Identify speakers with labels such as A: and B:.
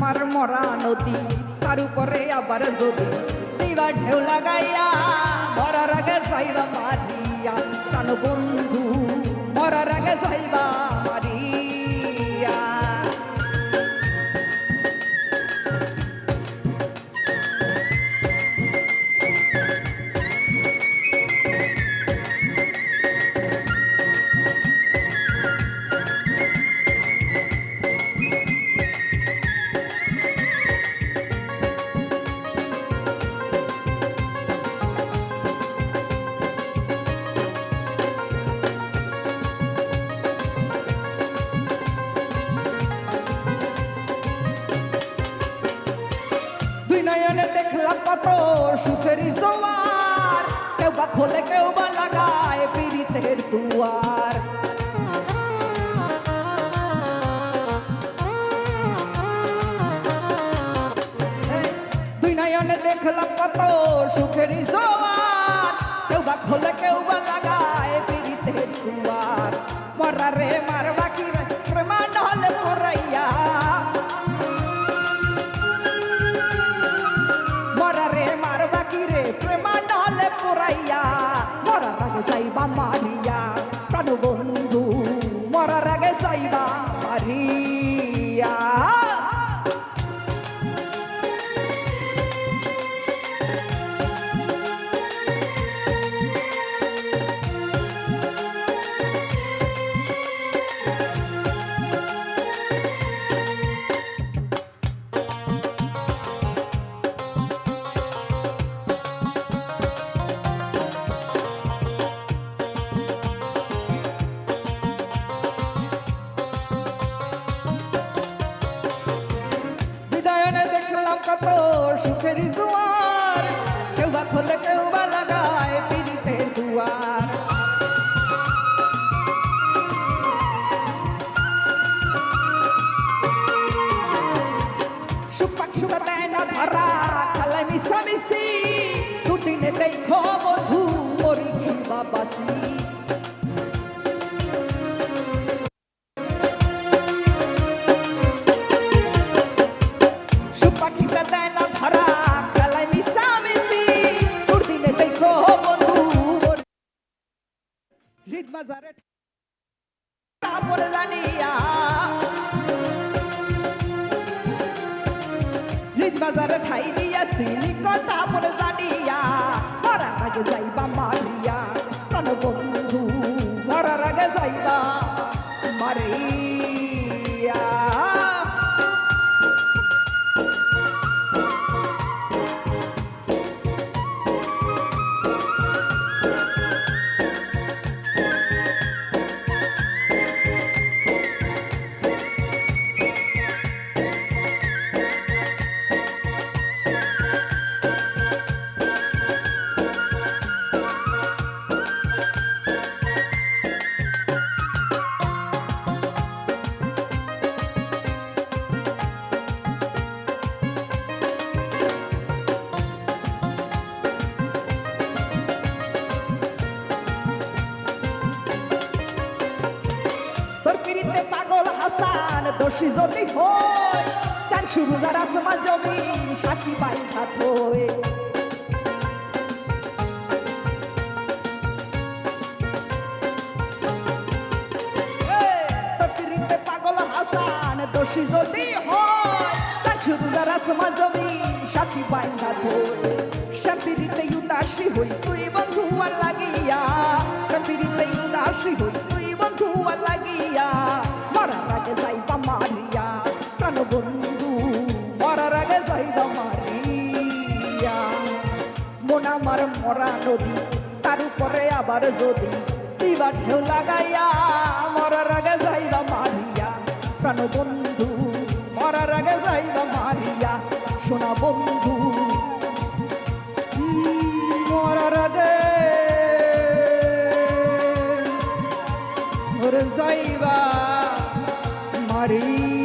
A: আমার মরা নদী, তার উপরে আবার যদি দিবা ঢেউ লাগাইয়া, মরার আগে সাইবা মারিয়া। কান বন্ধু, মরার আগে সাইবা নয়নে দেখলাম কত সুখের সোয়ার কেউ বা খোলে কেউ বা লাগায় পিড়িতের দুয়ার। মিশামিশি দুদিনে দেখো বধু মরি কিংবা বাসি সুপাখিটা দেয় না ধরা, খেলায় মিশামিশি দুর্দিনে দেখো বন্ধু হৃদ মাজারে তারপরে জানিয়া পিড়িতে পাগল হাসান, দোষী যদি হয়, চান শুরু যার আসমা জমি, সাক্ষী পাই খাত হয়ে। দোষী যদি হয়, চান শুরু যার আসমা জমি, সাক্ষী পাই খাত হয়ে। সে পিড়িতে উদাসী হই তুই বন্ধু লাগিয়া পিড়িতে মন আমার মরা নদী, তার উপরে আবার যদি দিবা ঢেউ লাগাইয়া মরার আগে যাইবা মারিয়া, প্রাণ বন্ধু, মরার আগে যাইবা মারিয়া, সোনা বন্ধু, মরার আগে যাইবা মারিয়া।